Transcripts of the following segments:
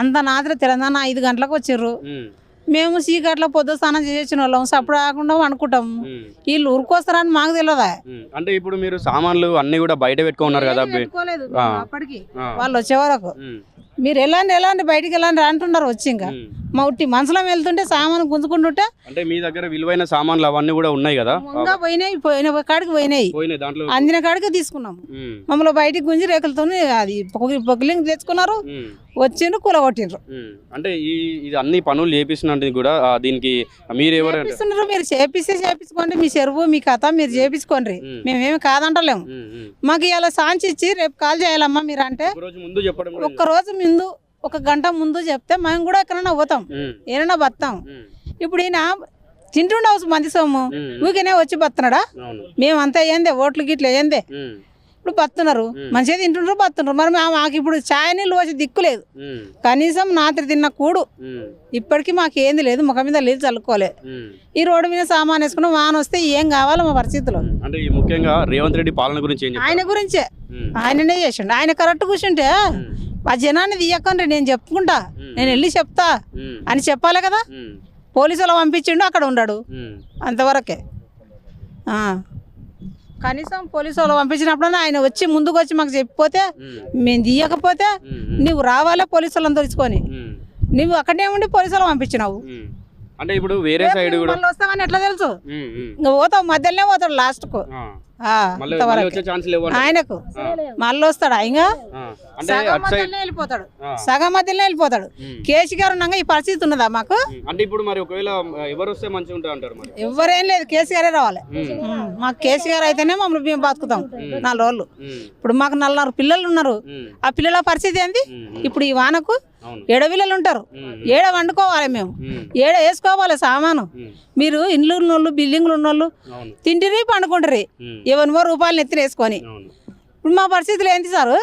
అంత నాత్ర తెలంగాణ ఐదు గంటలకు వచ్చిర్రు ఉమ్, మేము చీకట్లో పొద్దు స్నానం చేసిన వాళ్ళం. సప్పుడు కాకుండా అనుకుంటాం వీళ్ళు ఊరుకొస్తారని మాకు తెలియదా. అంటే ఇప్పుడు మీరు సామాన్లు అన్ని కూడా బయట పెట్టుకున్నారు కదా పెట్టుకోలేదు. అప్పటికి వాళ్ళు వచ్చే వరకు. మీరు ఎలాంటి ఎలాంటి బయటికి వెళ్ళండి అంటున్నారు వచ్చి ఇంకా. మా ఉట్టి మనసులో వెళ్తుంటే సామాను గుంజుకుంటుంటే అంటే మీ దగ్గర విలువైన సామాన్లు అవన్నీ కూడా ఉన్నాయి కదా? ఇంకా పోయినాయి పోయిన కాడికి పోయినాయి. దాంట్లో. అందిన కాడికి తీసుకున్నాం మమ్మల్ని బయటికి గుంజి రేకులతో అది పొగిలింగ్ తెచ్చుకున్నారు. వచ్చిండ్రు కూలగొట్టిండ్రు. అంటే ఈ ఇది అన్ని పనులు చేపిస్తున్నది కూడా దీనికి మీరు ఎవరు చేపిస్తున్నారు మీరు చేపిస్తే చేపించుకోండి మీ చెరువు మీ కథ మీరు చేపించుకోండి. మేమేమి కాదంటలేము. మాకు ఇలా సాంచి ఇచ్చి రేపు కాల్ చేయాలమ్మా మీరు అంటే ఒక్క రోజు ముందు ఒక గంట ముందు చెప్తే మేము కూడా ఎక్కడైనా పోతాం. ఏమైనా బతాం ఇప్పుడు ఈయన తింటుండవచ్చు మంది సొమ్ము ఉమ్, ఊరికనే వచ్చి బతున్నాడా మేమంతా ఏందే? ఓట్లు గిట్ల ఏందే? ఇప్పుడు బతున్నారు. మంచిగా తింటుండ్రు బతున్నారు మరి మాకు ఇప్పుడు ఛాయ్ నీళ్ళు వచ్చి దిక్కు లేదు. కనీసం నాత్రి తిన్న కూడు. ఇప్పటికీ మాకు ఏంది లేదు. ముఖం మీద నీళ్ళు చల్లుకోలే. ఉమ్. ఈ రోడ్డు మీద సామాన్ వేసుకుని వాన వస్తే ఏం కావాలి మా పరిస్థితులు. అంటే ముఖ్యంగా రేవంత్ రెడ్డి పాలన గురించి ఆయన గురించే. ఆయననే చేసిండు. ఆయన కరెక్ట్ కూర్చుంటే ఆ జనాన్ని తీయకండి నేను చెప్పుకుంటా. నేను వెళ్ళి చెప్తా. అని చెప్పాలి కదా? పోలీసులు పంపించిండు అక్కడ ఉన్నాడు అంతవరకే. కనీసం పోలీసు వాళ్ళు పంపించినప్పుడు ఆయన వచ్చి ముందుకు వచ్చి మాకు చెప్పిపోతే మేము తీయకపోతే నువ్వు రావాలా పోలీసు వాళ్ళని తెలుసుకొని నువ్వు అక్కడనే ఉండి పోలీసు వాళ్ళు పంపించినావు. అంటే ఇప్పుడు వేరే సైడ్ కూడా వస్తామని ఎట్లా తెలుసు. ఇంకా పోతావు మధ్యలోనే పోతాడు లేవు అంటే. ఆయనకు. మళ్ళీ వస్తాడు? ఇంకా ఆ, అంటే సగం అటు సైడ్ మధ్యలోనే వెళ్ళిపోతాడు. సగం మధ్యలోనే వెళ్ళిపోతాడు. కేసీ గారు ఉన్నాక ఈ పరిస్థితి ఉన్నదా మాకు. అంటే ఇప్పుడు మరి ఒకవేళ ఎవరు వస్తే మంచిగా ఉంటుంది అంటారు మరి? ఎవరేం లేదు కేసీ గారే రావాలి. మాకు కేసీ గారు అయితేనే మమ్మల్ని మేము బతుకుతాం. నాలుగు రోజులు. ఇప్పుడు మాకు నలుగురు పిల్లలు ఉన్నారు. ఆ పిల్లల పరిస్థితి ఏంది? ఇప్పుడు ఈ వానకు అవును. ఏడ పిల్లలు ఉంటారు ఏడ వండుకోవాలి మేము. ఏడ వేసుకోవాలి సామాను. మీరు ఇండ్లు ఉన్నోళ్ళు బిల్డింగ్లు ఉన్నోళ్ళు తింటిరి పండుకుంటారు ఉమ్, ఎవరిమో రూపాయలు నెత్తిన వేసుకొని. ఇప్పుడు మా పరిస్థితులు ఏంటి సారు.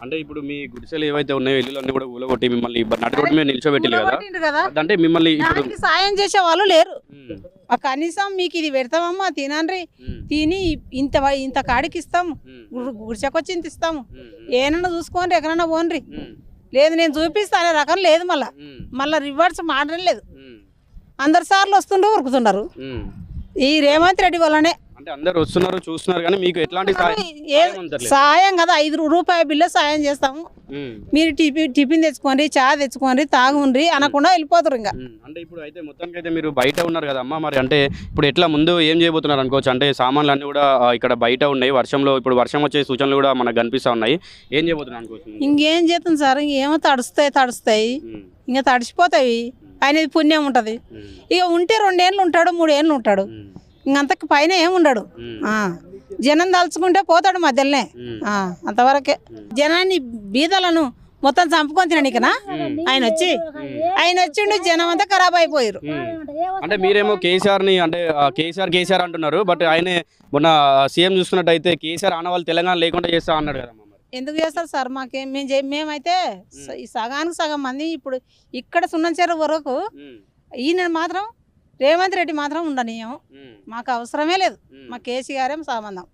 అంటే ఇప్పుడు మీ గుడిసెలు ఏవైతే ఉన్నాయో ఇల్లు అన్ని కూడా ఊలగొట్టి మిమ్మల్ని మీద నిల్చోబెట్టిల్లు కదా? అంటే మిమ్మల్ని సాయం చేసే వాళ్ళు లేరు. కనీసం మీకు ఇది పెడతామమ్మా తినండి తిని ఇంత ఇంత కాడికి ఇస్తాము గుడిసెకొచ్చి ఇంత ఇస్తాము. ఏనన్నా చూసుకోండి ఎక్కడన్నా పోన్రి లేదు నేను చూపిస్తా అనే రకం లేదు మళ్ళా. మళ్ళీ రివర్స్ మాడడం లేదు అందరు సార్లు వస్తుండ్రు ఉరుకుతున్నారు. ఈ రేవంత్ రెడ్డి వల్లనే అంటే అందరు వస్తున్నారు చూస్తున్నారు కానీ మీకు ఎట్లాంటి సాయం కదా ఐదు రూపాయల బిల్ల సాయం చేస్తాము. మీరు టిఫిన్ టిఫిన్ తెచ్చుకోండి చా తెచ్చుకోండి తాగుండ్రి అనకుండా వెళ్ళిపోతారు ఇంకా. అంటే ఇప్పుడు అయితే మొత్తానికి అయితే మీరు బయట ఉన్నారు కదా అమ్మ మరి అంటే ఇప్పుడు ఎట్లా ముందు ఏం చేయబోతున్నారు అనుకోవచ్చు? అంటే సామాన్లు అన్నీ కూడా ఇక్కడ బయట ఉన్నాయి. వర్షంలో ఇప్పుడు వర్షం వచ్చే సూచనలు కూడా మనకు కనిపిస్తా ఉన్నాయి. ఏం చేయబోతున్నారు అనుకోవచ్చు ఇంకేం చేస్తాం సార్? ఇంకేమో తడుస్తాయి తడుస్తాయి. ఇంకా తడిసిపోతాయి. ఆయనది పుణ్యం ఉంటుంది. ఇక ఉంటే రెండేళ్ళు ఉంటాడు మూడేళ్ళు ఉంటాడు. ఇంకంతకు పైన ఏం ఉండడు ఉమ్, ఆ, జనం తలుచుకుంటే పోతాడు మధ్యలోనే. అంతవరకే. జనాన్ని బీదలను మొత్తం చంపుకొని తిననికనా ఆయన వచ్చి ఆయన వచ్చిండు జనం అంతా ఖరాబ్ అయిపోయారు. అంటే మీరేమో కేసీఆర్ని అంటే ఆ, కేసీఆర్ కేసీఆర్ అంటున్నారు బట్ ఆయన మొన్న సీఎం చూసుకున్నట్టయితే కేసీఆర్ ఆనవాళ్ళు తెలంగాణ లేకుండా చేస్తా అన్నాడు కదా ఎందుకు చేస్తారు సార్ మాకేం? మేము మేమైతే సగానికి సగం మంది ఇప్పుడు ఇక్కడ సున్నం చెరువు వరకు ఈయన మాత్రం రేవంత్ రెడ్డి మాత్రం ఉండనీయం. మాకు అవసరమే లేదు. మా కేసీఆర్ఏం సంబంధం?